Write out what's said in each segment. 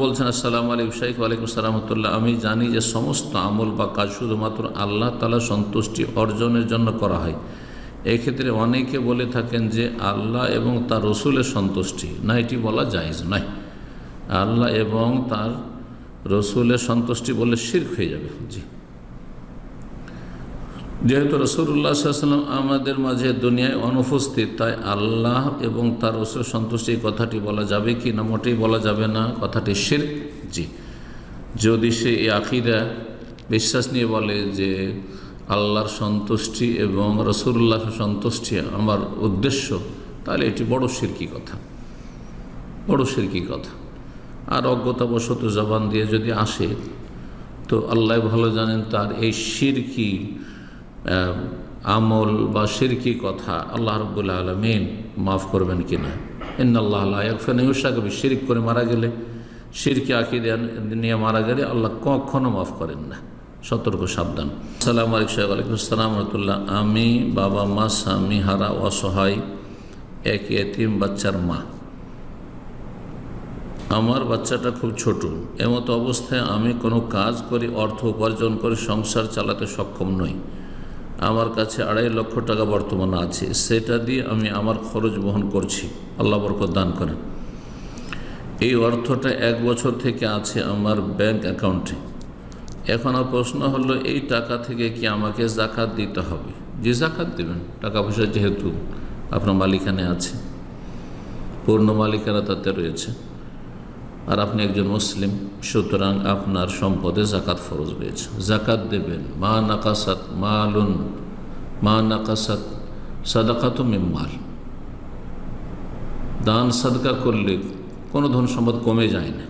বলছেন, আসসালাম আলাইকুম শাইক আলাইকুম সালামতুল্লাহ আমি জানি যে সমস্ত আমল বা কাজ শুধুমাত্র আল্লাহ তালা সন্তুষ্টি অর্জনের জন্য করা হয়। এক্ষেত্রে অনেকে বলে থাকেন যে আল্লাহ এবং তার রসুলের সন্তুষ্টি। না, এটি বলা যায় নয়। আল্লাহ এবং তার রসুলের সন্তুষ্টি বলে শির্ক হয়ে যাবে। জি। যেহেতু রসুল্লাহ সাল্লাম আমাদের মাঝে দুনিয়ায় অনুপস্থিত, তাই আল্লাহ এবং তার রসুল সন্তুষ্টি কথাটি বলা যাবে কি না মোটেই বলা যাবে না। কথাটি শির জি। যদি সে এই আখিরা বিশ্বাস নিয়ে বলে যে আল্লাহর সন্তুষ্টি এবং রসুল্লাহ সন্তুষ্টি আমার উদ্দেশ্য, তাহলে এটি বড় শিরকি কথা। বড় শিরকি কথা। আর অজ্ঞতাবশত জবান দিয়ে যদি আসে, তো আল্লাহ ভালো জানেন তার এই শিরকি আমল বা শিরকি কথা আল্লাহ রব্বুল্লা আলমিন মাফ করবেন কি না ইন আল্লাহ কবি শিরিক করে মারা গেলে শিরকি আকিদে নিয়ে মারা গেলে আল্লাহ কখনো মাফ করেন না। সতর্ক, সাবধান। সালাম আলাইকুম সাহেব আলাইকুম আসসালাম, রহমতুল্লাহ। আমি বাবা, মা, স্বামী, হারা, অসহায়, এক এতিম বাচ্চার মা। আমার বাচ্চাটা খুব ছোট। এমতো অবস্থায় আমি কোনো কাজ করে, অর্থ উপার্জন করে, সংসার চালাতে সক্ষম নই। আমার কাছে আড়াই লক্ষ টাকা বর্তমানে আছে। সেটা দিয়ে আমি আমার খরচ বহন করছি। আল্লাহ বরকত দান করেন। এই অর্থটা এক বছর থেকে আছে আমার ব্যাংক অ্যাকাউন্টে। এখন প্রশ্ন হলো, এই টাকা থেকে কি আমাকে জাকাত দিতে হবে? যে জাকাত দেবেন, টাকা পয়সা যেহেতু আপনার মালিকানে আছে, পূর্ণ মালিকানা তাতে রয়েছে। আর আপনি একজন মুসলিম, সুতরাং আপনার সম্পদে জাকাত ফরজ রয়েছে। জাকাত দেবেন। মা নাকাসাত মালুন, মা নাকাসাত সাদাকাত মেম্মাল দান সাদকা করলে কোনো ধন সম্পদ কমে যায় না,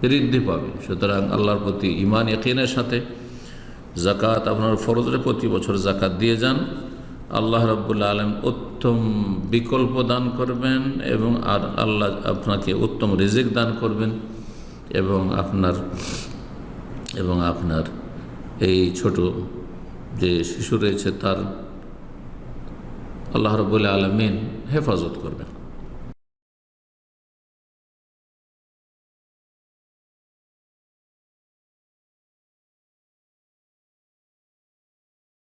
বৃদ্ধি পাবে। সুতরাং আল্লাহর প্রতি ইমান একিনের সাথে জাকাত আপনার ফরজের প্রতি বছর জাকাত দিয়ে যান। আল্লাহ রব্বুল্লা আলম উত্তম বিকল্প দান করবেন এবং আর আল্লাহ আপনাকে উত্তম রিজিক দান করবেন এবং আপনার এবং আপনার এই ছোট যে শিশু রয়েছে তার আল্লাহ রবুল্লা আলমিন হেফাজত করবেন।